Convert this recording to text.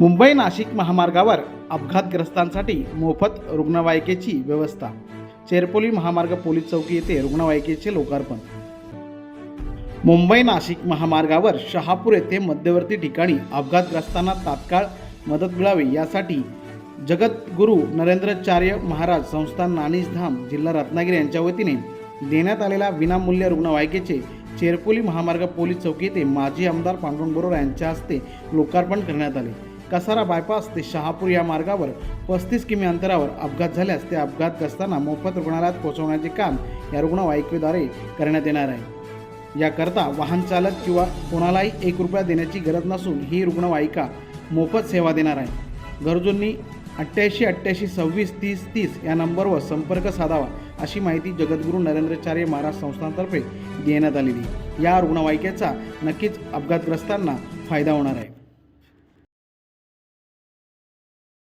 मुंबई नाशिक महामार्गावर अपघातग्रस्तांसाठी मोफत रुग्णवाहिकेची व्यवस्था. चेरपोली महामार्ग पोलीस चौकी येथे रुग्णवाहिकेचे लोकार्पण. मुंबई नाशिक महामार्गावर शहापूर येथे मध्यवर्ती ठिकाणी अपघातग्रस्तांना तात्काळ मदत मिळावी यासाठी जगद्गुरू नरेंद्राचार्य महाराज संस्थान नाणीसधाम जिल्हा रत्नागिरी यांच्या वतीने देण्यात आलेल्या विनामूल्य रुग्णवाहिकेचे चेरपोली महामार्ग पोलीस चौकी येथे माजी आमदार पांडुरंग बरोरा यांच्या हस्ते लोकार्पण करण्यात आले. कसारा बायपास ते शहापूर या मार्गावर पस्तीस किमी अंतरावर अपघात झाल्यास ते अपघातग्रस्तांना मोफत रुग्णालयात पोहोचवण्याचे काम या रुग्णवाहिकेद्वारे करण्यात येणार आहे. याकरता वाहन चालक किंवा कोणालाही एक रुपया देण्याची गरज नसून ही रुग्णवाहिका मोफत सेवा देणार आहे. गरजूंनी अठ्ठ्याऐंशी अठ्ठ्याऐंशी सव्वीस तीस तीस या नंबरवर संपर्क साधावा अशी माहिती जगद्गुरू नरेंद्रचार्य महाराज संस्थांतर्फे देण्यात आलेली. या रुग्णवाहिकेचा नक्कीच अपघातग्रस्तांना फायदा होणार आहे.